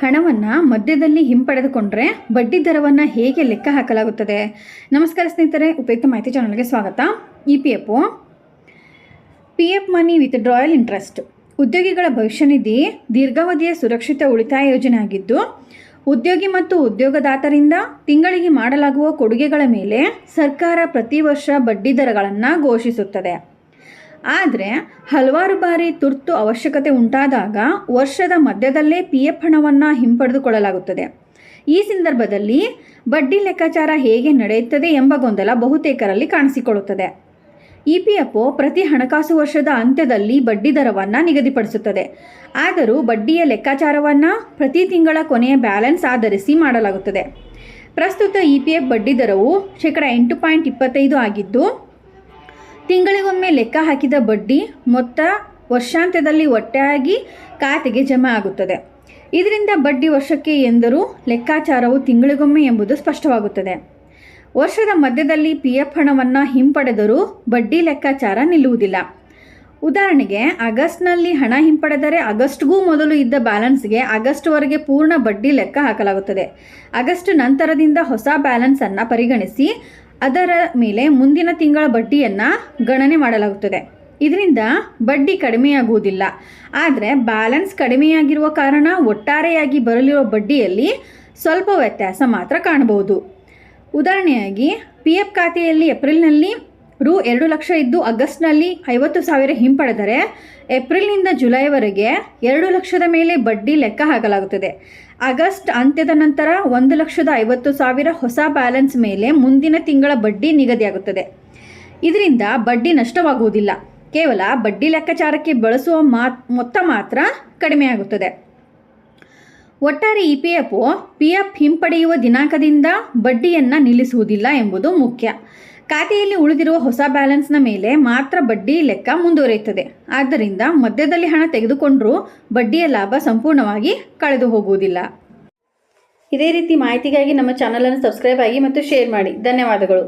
ಹಣವನ್ನು ಮಧ್ಯದಲ್ಲಿ ಹಿಂಪಡೆದುಕೊಂಡ್ರೆ ಬಡ್ಡಿ ದರವನ್ನು ಹೇಗೆ ಲೆಕ್ಕ ಹಾಕಲಾಗುತ್ತದೆ? ನಮಸ್ಕಾರ ಸ್ನೇಹಿತರೆ, ಉಪಯುಕ್ತ ಮಾಹಿತಿ ಚಾನಲ್ಗೆ ಸ್ವಾಗತ. E P F P F money withdrawal interest ಉದ್ಯೋಗಿಗಳ ಭವಿಷ್ಯ ನಿಧಿ ದೀರ್ಘಾವಧಿಯ ಸುರಕ್ಷಿತ ಉಳಿತಾಯ ಯೋಜನೆ ಆಗಿದ್ದು, ಉದ್ಯೋಗಿ ಮತ್ತು ಉದ್ಯೋಗದಾತರಿಂದ ತಿಂಗಳಿಗೆ ಮಾಡಲಾಗುವ ಕೊಡುಗೆಗಳ ಮೇಲೆ ಸರ್ಕಾರ ಪ್ರತಿ ವರ್ಷ ಬಡ್ಡಿದರಗಳನ್ನು ಘೋಷಿಸುತ್ತದೆ. ಆದರೆ ಹಲವಾರು ಬಾರಿ ತುರ್ತು ಅವಶ್ಯಕತೆ ಉಂಟಾದಾಗ ವರ್ಷದ ಮಧ್ಯದಲ್ಲೇ ಪಿ ಎಫ್ ಹಣವನ್ನು ಹಿಂಪಡೆದುಕೊಳ್ಳಲಾಗುತ್ತದೆ. ಈ ಸಂದರ್ಭದಲ್ಲಿ ಬಡ್ಡಿ ಲೆಕ್ಕಾಚಾರ ಹೇಗೆ ನಡೆಯುತ್ತದೆ ಎಂಬ ಗೊಂದಲ ಬಹುತೇಕರಲ್ಲಿ ಕಾಣಿಸಿಕೊಳ್ಳುತ್ತದೆ. ಇ ಪಿ ಎಫ್ ಪ್ರತಿ ಹಣಕಾಸು ವರ್ಷದ ಅಂತ್ಯದಲ್ಲಿ ಬಡ್ಡಿ ದರವನ್ನು ನಿಗದಿಪಡಿಸುತ್ತದೆ. ಆದರೂ ಬಡ್ಡಿಯ ಲೆಕ್ಕಾಚಾರವನ್ನು ಪ್ರತಿ ತಿಂಗಳ ಕೊನೆಯ ಬ್ಯಾಲೆನ್ಸ್ ಆಧರಿಸಿ ಮಾಡಲಾಗುತ್ತದೆ. ಪ್ರಸ್ತುತ ಇ ಪಿ ಎಫ್ ಬಡ್ಡಿ ದರವು ಶೇಕಡ ಎಂಟು ಪಾಯಿಂಟ್ ಇಪ್ಪತ್ತೈದು ಆಗಿದ್ದು ತಿಂಗಳಿಗೊಮ್ಮೆ ಲೆಕ್ಕ ಹಾಕಿದ ಬಡ್ಡಿ ಮೊತ್ತ ವರ್ಷಾಂತ್ಯದಲ್ಲಿ ಒಟ್ಟಾಗಿ ಖಾತೆಗೆ ಜಮಾ ಆಗುತ್ತದೆ. ಇದರಿಂದ ಬಡ್ಡಿ ವರ್ಷಕ್ಕೆ ಎಂದರೂ ಲೆಕ್ಕಾಚಾರವು ತಿಂಗಳಿಗೊಮ್ಮೆ ಎಂಬುದು ಸ್ಪಷ್ಟವಾಗುತ್ತದೆ. ವರ್ಷದ ಮಧ್ಯದಲ್ಲಿ ಪಿ ಎಫ್ ಹಣವನ್ನು ಹಿಂಪಡೆದರೂ ಬಡ್ಡಿ ಲೆಕ್ಕಾಚಾರ ನಿಲ್ಲುವುದಿಲ್ಲ. ಉದಾಹರಣೆಗೆ, ಆಗಸ್ಟ್ನಲ್ಲಿ ಹಣ ಹಿಂಪಡೆದರೆ ಆಗಸ್ಟ್ಗೂ ಮೊದಲು ಇದ್ದ ಬ್ಯಾಲೆನ್ಸ್ಗೆ ಆಗಸ್ಟ್ವರೆಗೆ ಪೂರ್ಣ ಬಡ್ಡಿ ಲೆಕ್ಕ ಹಾಕಲಾಗುತ್ತದೆ. ಆಗಸ್ಟ್ ನಂತರದಿಂದ ಹೊಸ ಬ್ಯಾಲೆನ್ಸನ್ನು ಪರಿಗಣಿಸಿ ಅದರ ಮೇಲೆ ಮುಂದಿನ ತಿಂಗಳ ಬಡ್ಡಿಯನ್ನು ಗಣನೆ ಮಾಡಲಾಗುತ್ತದೆ. ಇದರಿಂದ ಬಡ್ಡಿ ಕಡಿಮೆಯಾಗುವುದಿಲ್ಲ. ಆದರೆ ಬ್ಯಾಲೆನ್ಸ್ ಕಡಿಮೆಯಾಗಿರುವ ಕಾರಣ ಒಟ್ಟಾರೆಯಾಗಿ ಬರಲಿರುವ ಬಡ್ಡಿಯಲ್ಲಿ ಸ್ವಲ್ಪ ವ್ಯತ್ಯಾಸ ಮಾತ್ರ ಕಾಣಬಹುದು. ಉದಾಹರಣೆಯಾಗಿ ಪಿ ಎಫ್ ಖಾತೆಯಲ್ಲಿ ಏಪ್ರಿಲ್ನಲ್ಲಿ ರು ಎರಡು ಲಕ್ಷ ಇದ್ದು ಆಗಸ್ಟ್ನಲ್ಲಿ ಐವತ್ತು ಸಾವಿರ ಹಿಂಪಡೆದರೆ ಏಪ್ರಿಲ್ನಿಂದ ಜುಲೈವರೆಗೆ ಎರಡು ಲಕ್ಷದ ಮೇಲೆ ಬಡ್ಡಿ ಲೆಕ್ಕ ಹಾಕಲಾಗುತ್ತದೆ. ಆಗಸ್ಟ್ ಅಂತ್ಯದ ನಂತರ ಒಂದು ಲಕ್ಷದ ಐವತ್ತು ಸಾವಿರ ಹೊಸ ಬ್ಯಾಲೆನ್ಸ್ ಮೇಲೆ ಮುಂದಿನ ತಿಂಗಳ ಬಡ್ಡಿ ನಿಗದಿಯಾಗುತ್ತದೆ. ಇದರಿಂದ ಬಡ್ಡಿ ನಷ್ಟವಾಗುವುದಿಲ್ಲ. ಕೇವಲ ಬಡ್ಡಿ ಲೆಕ್ಕಾಚಾರಕ್ಕೆ ಬಳಸುವ ಮಾತ್, ಮೊತ್ತ ಮಾತ್ರ ಕಡಿಮೆಯಾಗುತ್ತದೆ. ಒಟ್ಟಾರೆ E P F P F ಹಿಂಪಡೆಯುವ ದಿನಾಂಕದಿಂದ ಬಡ್ಡಿಯನ್ನು ನಿಲ್ಲಿಸುವುದಿಲ್ಲ ಎಂಬುದು ಮುಖ್ಯ. ಖಾತೆಯಲ್ಲಿ ಉಳಿದಿರುವ ಹೊಸ ಬ್ಯಾಲೆನ್ಸ್ನ ಮೇಲೆ ಮಾತ್ರ ಬಡ್ಡಿ ಲೆಕ್ಕ ಮುಂದುವರಿಯುತ್ತದೆ. ಆದ್ದರಿಂದ ಮಧ್ಯದಲ್ಲಿ ಹಣ ತೆಗೆದುಕೊಂಡರೂ ಬಡ್ಡಿಯ ಲಾಭ ಸಂಪೂರ್ಣವಾಗಿ ಕಳೆದು ಹೋಗುವುದಿಲ್ಲ. ಇದೇ ರೀತಿ ಮಾಹಿತಿಗಾಗಿ ನಮ್ಮ ಚಾನಲನ್ನು ಸಬ್ಸ್ಕ್ರೈಬ್ ಆಗಿ ಮತ್ತು ಶೇರ್ ಮಾಡಿ. ಧನ್ಯವಾದಗಳು.